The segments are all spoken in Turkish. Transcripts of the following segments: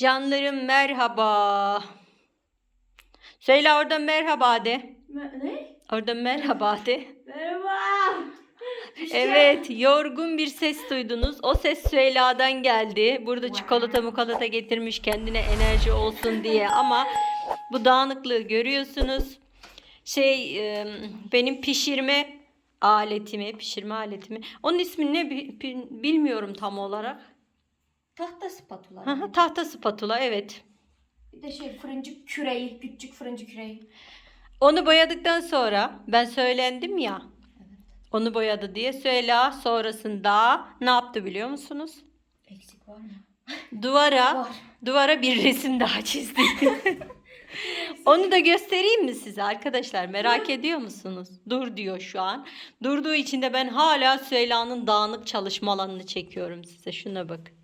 Canlarım merhaba. Söyle orada merhaba de. Ne? Orada merhaba de. Merhaba. Evet, yorgun bir ses duydunuz. O ses Süheyla'dan geldi. Burada çikolata mukolata getirmiş kendine enerji olsun diye ama bu dağınıklığı görüyorsunuz. Şey, benim pişirme aletimi, pişirme aletimi. Onun ismini ne bi- bi- bilmiyorum tam olarak. Tahta spatula. Hı hı, Tahta spatula evet. Bir de şey fırıncı küreği, küçük fırıncı küreği. Onu boyadıktan sonra ben söylendim ya. Onu boyadı diye Süheyla sonrasında ne yaptı biliyor musunuz? Eksik var mı? Duvara Var. duvara bir resim daha çizdi. Onu da göstereyim mi size arkadaşlar? Merak ediyor musunuz? Dur diyor şu an. Durduğu için de ben hala Süheyla'nın dağınık çalışma alanını çekiyorum size. Şuna bakın.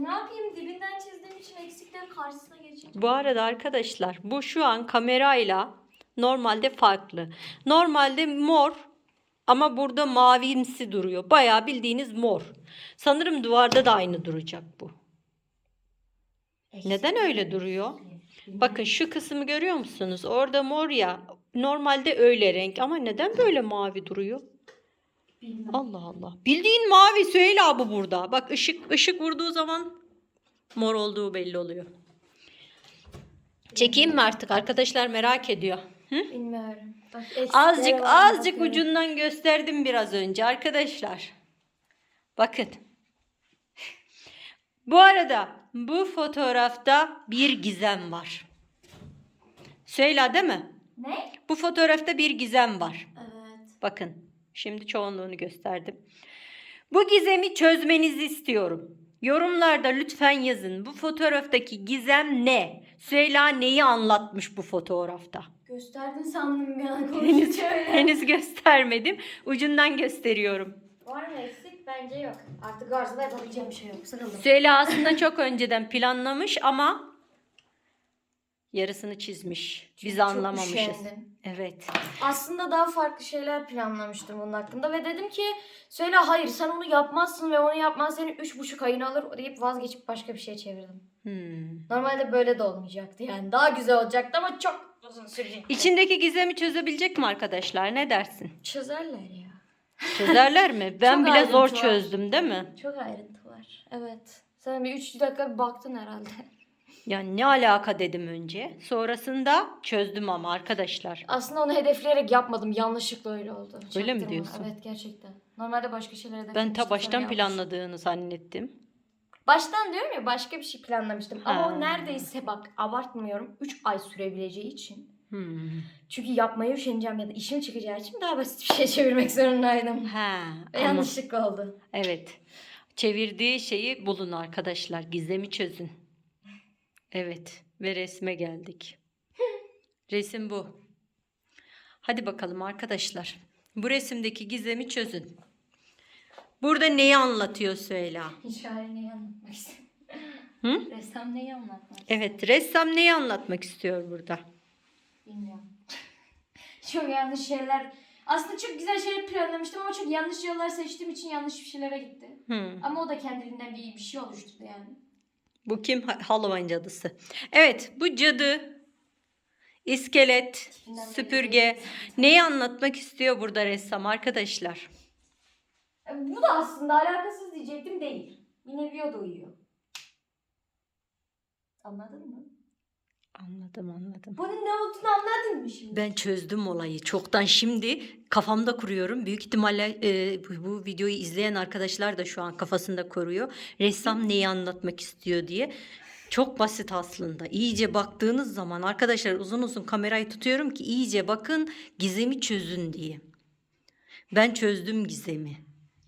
Ne yapayım dibinden çizdiğim için eksiklerin karşısına geçeceğim. Bu arada arkadaşlar bu şu an kamerayla normalde farklı. Normalde mor ama burada mavimsi duruyor. Bayağı bildiğiniz mor. Sanırım duvarda da aynı duracak bu. Neden öyle duruyor? Bakın şu kısmı görüyor musunuz? Orada mor ya. Normalde öyle renk ama neden böyle mavi duruyor? Bilmem. Allah Allah. Bildiğin mavi Süheyla bu burada. Bak ışık ışık vurduğu zaman mor olduğu belli oluyor. Çekeyim mi artık? Arkadaşlar merak ediyor. Hı? Bilmiyorum. Bak, Azıcık azıcık bakıyorum. ucundan gösterdim biraz önce arkadaşlar. Bakın. Bu arada bu fotoğrafta bir gizem var. Söyle değil mi? Ne? Bu fotoğrafta bir gizem var. Evet. Bakın şimdi çoğunluğunu gösterdim. Bu gizemi çözmenizi istiyorum. Yorumlarda lütfen yazın. Bu fotoğraftaki gizem ne? Süheyla neyi anlatmış bu fotoğrafta? Gösterdin sandım bir an Henüz, henüz göstermedim. Ucundan gösteriyorum. Var mı eksik? Bence yok. Artık arzada yapabileceğim bir şey yok. Sıkıldım. Süheyla aslında çok önceden planlamış ama yarısını çizmiş. Biz Çok anlamamışız. üşendim. Evet. Aslında daha farklı şeyler planlamıştım bunun hakkında ve dedim ki söyle hayır sen onu yapmazsın ve onu yapman senin üç buçuk ayını alır deyip vazgeçip başka bir şeye çevirdim. Hmm. Normalde böyle de olmayacaktı yani daha güzel olacaktı ama çok uzun sürecek. İçindeki gizemi çözebilecek mi arkadaşlar? Ne dersin? Çözerler ya. Çözerler mi? Ben Çok bile zor var. çözdüm değil mi? Çok ayrıntı var. Evet. Sen bir üç dakika bir baktın herhalde. Ya ne alaka dedim önce. Sonrasında çözdüm ama arkadaşlar. Aslında onu hedefleyerek yapmadım. Yanlışlıkla öyle oldu. Öyle mi Çaktırma. diyorsun? Evet gerçekten. Normalde başka şeyler Ben hedeflemiştim. ta sonra baştan planladığını zannettim. Baştan diyorum ya başka bir şey planlamıştım. Ama Ha. o neredeyse bak abartmıyorum 3 ay sürebileceği için. Hmm. Çünkü yapmaya üşeneceğim ya da işim çıkacağı için daha basit bir şey çevirmek zorundaydım. Ha, Ve ama- yanlışlıkla oldu. Evet. Çevirdiği şeyi bulun arkadaşlar. Gizemi çözün. Evet. Ve resme geldik. Resim bu. Hadi bakalım arkadaşlar. Bu resimdeki gizemi çözün. Burada neyi anlatıyor Süheyla? Hikaye neyi anlatmak istiyor? Hı? Ressam neyi anlatmak istiyor? Evet, ressam neyi anlatmak istiyor burada? Bilmiyorum. çok yanlış şeyler. Aslında çok güzel şeyler planlamıştım ama çok yanlış yollar seçtiğim için yanlış bir şeylere gitti. Hmm. Ama o da kendiliğinden bir, bir şey oluşturdu yani. Bu kim? Ha- Halloween cadısı. Evet, bu cadı, iskelet, süpürge. değil. Neyi anlatmak istiyor burada ressam arkadaşlar? E, Bu da aslında alakasız diyecektim değil. Bir nevi o da uyuyor. Anladın mı? Anladım, anladım. Bunun ne olduğunu anladın mı şimdi? Ben çözdüm olayı. Çoktan şimdi kafamda kuruyorum. Büyük ihtimalle e, bu, bu videoyu izleyen arkadaşlar da şu an kafasında koruyor. Ressam neyi anlatmak istiyor diye. Çok basit aslında. İyice baktığınız zaman arkadaşlar uzun uzun kamerayı tutuyorum ki iyice bakın gizemi çözün diye. Ben çözdüm gizemi.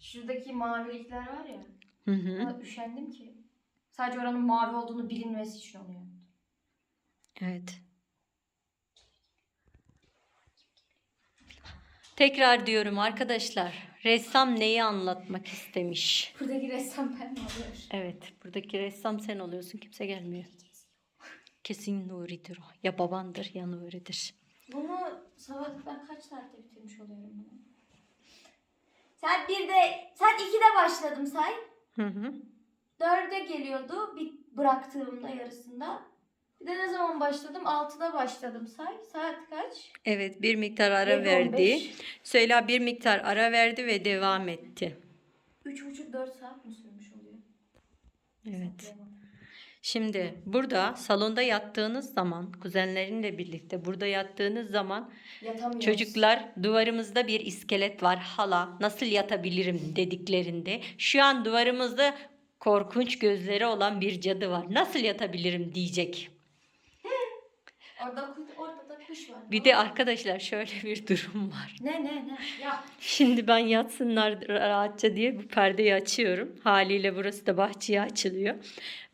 Şuradaki mavilikler var ya. Hı hı. Üşendim ki. Sadece oranın mavi olduğunu bilinmesi için oluyor. Evet. Tekrar diyorum arkadaşlar. Ressam neyi anlatmak istemiş? Buradaki ressam ben mi oluyor? Evet, buradaki ressam sen oluyorsun. Kimse gelmiyor. Kesin Nuri'dir o. Ya babandır ya Nuri'dir. Bunu sabah ben kaç saatte bitirmiş oluyorum bunu? Saat 1'de, saat 2'de başladım say. Hı hı. Dörde geliyordu bir bıraktığımda yarısında. Bir de ne zaman başladım? Altıda başladım say. Saat kaç? Evet bir miktar ara Yedi, verdi. Süheyla bir miktar ara verdi ve devam etti. Üç buçuk dört saat mi sürmüş oluyor? Evet. Şimdi burada salonda yattığınız zaman kuzenlerinle birlikte burada yattığınız zaman çocuklar duvarımızda bir iskelet var hala nasıl yatabilirim dediklerinde şu an duvarımızda korkunç gözleri olan bir cadı var nasıl yatabilirim diyecek. Orada, kuş- orada da kuş var. Bir de arkadaşlar şöyle bir durum var. Ne ne ne? Ya Şimdi ben yatsınlar rahatça diye bu perdeyi açıyorum. Haliyle burası da bahçeye açılıyor.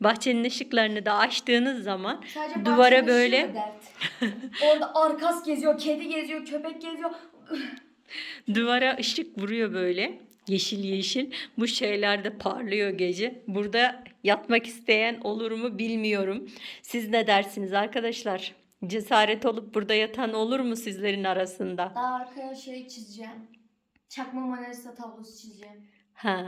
Bahçenin ışıklarını da açtığınız zaman sadece Duvara böyle- dert. Orada arkas geziyor, kedi geziyor, köpek geziyor. duvara ışık vuruyor böyle. Yeşil yeşil. Bu şeyler de parlıyor gece. Burada yatmak isteyen olur mu bilmiyorum. Siz ne dersiniz arkadaşlar? Cesaret olup burada yatan olur mu sizlerin arasında? Daha arkaya şey çizeceğim. Çakma Manisa tablosu çizeceğim. Ha,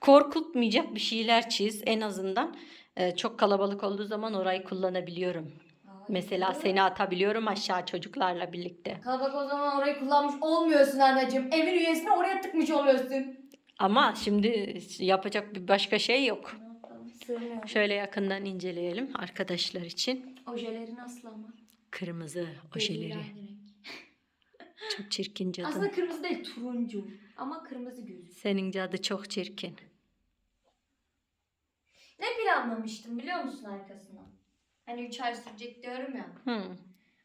korkutmayacak bir şeyler çiz en azından. Ee, çok kalabalık olduğu zaman orayı kullanabiliyorum. Aa, Mesela seni atabiliyorum aşağı çocuklarla birlikte. Kalabalık o zaman orayı kullanmış olmuyorsun anneciğim. Evin üyesini oraya tıkmış oluyorsun. Ama şimdi yapacak bir başka şey yok. Sığmıyor. Şöyle yakından inceleyelim arkadaşlar için. Ojeleri nasıl ama? Kırmızı ojeleri. Çok çirkin cadı. Aslında kırmızı değil turuncu. Ama kırmızı göz. Senin cadı çok çirkin. Ne planlamıştım biliyor musun arkasına? Hani 3 ay sürecek diyorum ya. Hı.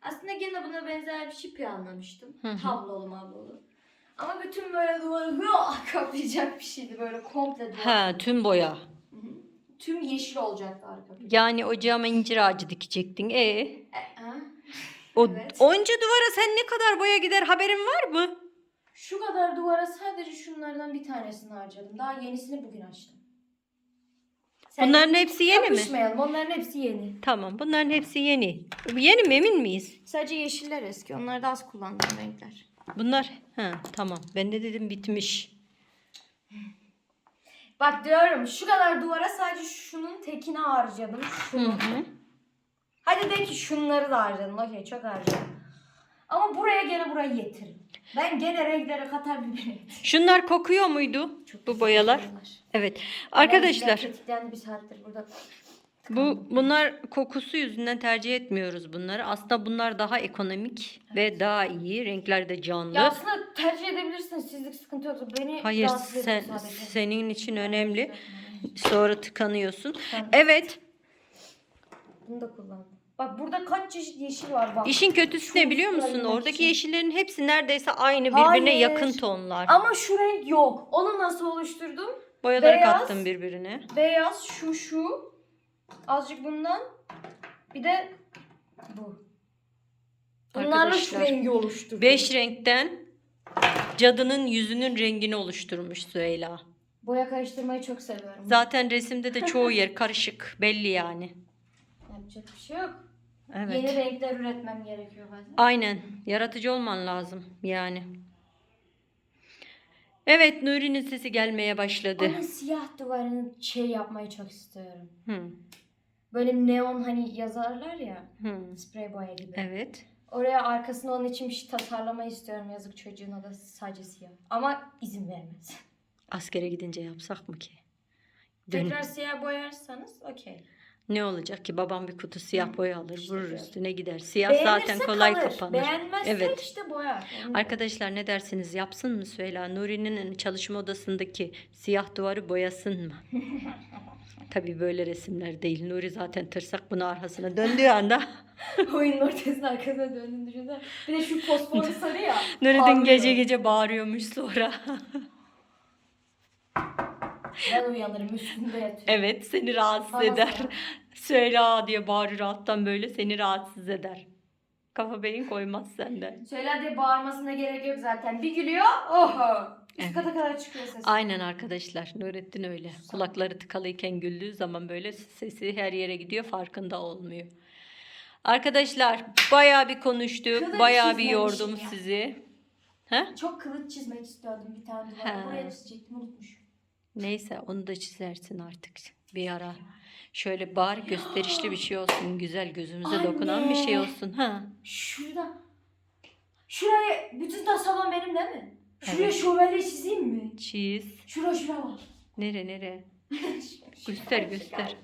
Aslında gene buna benzer bir şey planlamıştım. Hı hı. Tablolu mablolu. Ama bütün böyle duvarı hıah kaplayacak bir şeydi böyle komple duvar. Ha, tüm boya. Hı hı. Tüm yeşil olacaktı arka. Yani ocağıma incir ağacı dikecektin. E, E? O Evet. onca duvara sen ne kadar boya gider haberin var mı? Şu kadar duvara sadece şunlardan bir tanesini harcadım. Daha yenisini bugün açtım. Sen Bunların hepsi yeni mi? kapışmayalım. Onların hepsi yeni. Tamam bunların hepsi yeni. Yeni mi emin miyiz? Sadece yeşiller eski. Onlar da az kullandığım renkler. Bunlar ha tamam. Ben de dedim bitmiş. Bak diyorum şu kadar duvara sadece şunun tekini harcadım. Hı Şunu. hı. Hadi de ki şunları da harcadım. Okey çok harcadım. Ama buraya gene burayı yetirin. Ben gene renklere katar bir getiririm. Şunlar kokuyor muydu? Çok Bu boyalar. Evet. Arkadaşlar Tetiklendi bir saattir burada. bu bunlar kokusu yüzünden tercih etmiyoruz bunları. Aslında bunlar daha ekonomik ve daha iyi. Renkler de canlı. Ya aslında tercih edebilirsiniz. Sizlik sıkıntı yoksa beni Hayır sen sadece. senin için önemli. Sonra tıkanıyorsun. Ben Evet. bunu da kullandım. Bak burada kaç çeşit yeşil var bak. İşin kötüsü ne biliyor musun? Oradaki için. yeşillerin hepsi neredeyse aynı birbirine Hayır. yakın tonlar. Ama şu renk yok. Onu nasıl oluşturdum? Boyaları beyaz. kattım birbirine. Beyaz şu şu. Azıcık bundan. Bir de bu. Bunlarla şu Arkadaşlar, rengi oluşturdum. Beş renkten cadının yüzünün rengini oluşturmuş Süheyla. Boya karıştırmayı çok seviyorum. Zaten resimde de çoğu yer karışık belli yani. Yapacak bir şey yok. Evet. Yeni renkler üretmem gerekiyor bazen. Aynen. Yaratıcı olman lazım yani. Evet Nuri'nin sesi gelmeye başladı. Ama siyah duvarını şey yapmayı çok istiyorum. Hı. Böyle neon hani yazarlar ya. Hı. Sprey boya gibi. Evet. Oraya arkasına onun için bir şey tasarlamayı istiyorum. Yazık çocuğun o da sadece siyah. Ama izin vermez. Askere gidince yapsak mı ki? Dön- Tekrar siyah boyarsanız okey. Ne olacak ki babam bir kutu siyah boya alır İşte vurur üstüne gider. Siyah zaten kolay kalır. kapanır. Beğenmezse Evet. işte boyar. Arkadaşlar ne dersiniz yapsın mı Süheyla? Nuri'nin çalışma odasındaki siyah duvarı boyasın mı? Tabii böyle resimler değil. Nuri zaten tırsak bunu arkasına döndüğü anda Oyunun ortasına arkasına döndüğünü düşünsene. Bir de şu fosforlu sarı ya. Parlıyor. gece gece bağırıyormuş sonra. Ben uyanırım üstünde yatıyorum. evet seni rahatsız Bana eder. sor. Süheyla diye bağırır alttan böyle seni rahatsız eder. Kafa beyin koymaz sende. Söyle diye bağırmasına gerek yok zaten. Bir gülüyor. Oho. Üst Evet. kata kadar çıkıyor ses. Aynen arkadaşlar Nurettin öyle. Kulakları tıkalıyken güldüğü zaman böyle sesi her yere gidiyor farkında olmuyor. Arkadaşlar bayağı bir konuştuk. Kılıç Bayağı bir yordum ya. sizi. He? Çok kılıç çizmek istiyordum bir tane duvara. Ha. Buraya çizecektim unutmuşum. Neyse onu da çizersin artık bir ara. Şöyle bari gösterişli bir şey olsun. Güzel gözümüze dokunan bir şey Anne. olsun. Ha. Şurada. Şuraya bütün tasarım benim değil mi? Şuraya Evet. şövalye çizeyim mi? Çiz. Şura şura var. Nere nere? Göster, göster.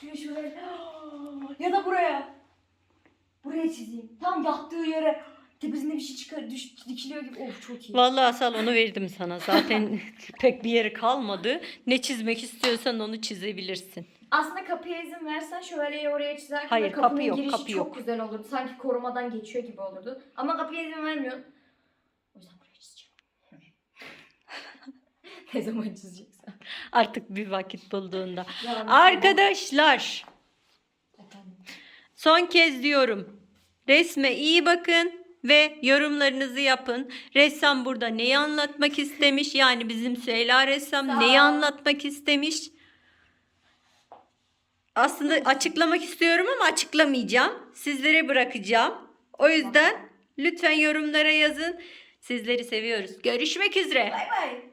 Şuraya şövalye. Ya da buraya. Buraya çizeyim. Tam yattığı yere tepesinde bir şey çıkar, düş, dikiliyor gibi. Of çok iyi. Vallahi Asal onu verdim sana. Zaten pek bir yeri kalmadı. Ne çizmek istiyorsan onu çizebilirsin. Aslında kapıya izin versen şövalyeyi oraya çizerken Hayır, de kapının kapı yok, girişi kapı çok yok. güzel olurdu. Sanki korumadan geçiyor gibi olurdu. Ama kapıya izin vermiyorsun. O yüzden buraya çizeceğim. ne zaman çizeceksen. Artık bir vakit bulduğunda. Arkadaşlar Efendim. son kez diyorum. Resme iyi bakın ve yorumlarınızı yapın. Ressam burada neyi anlatmak istemiş? Yani bizim Süheyla ressam Sağ neyi anlatmak istemiş? Aslında açıklamak istiyorum ama açıklamayacağım. Sizlere bırakacağım. O yüzden lütfen yorumlara yazın. Sizleri seviyoruz. Görüşmek üzere. Bay bay.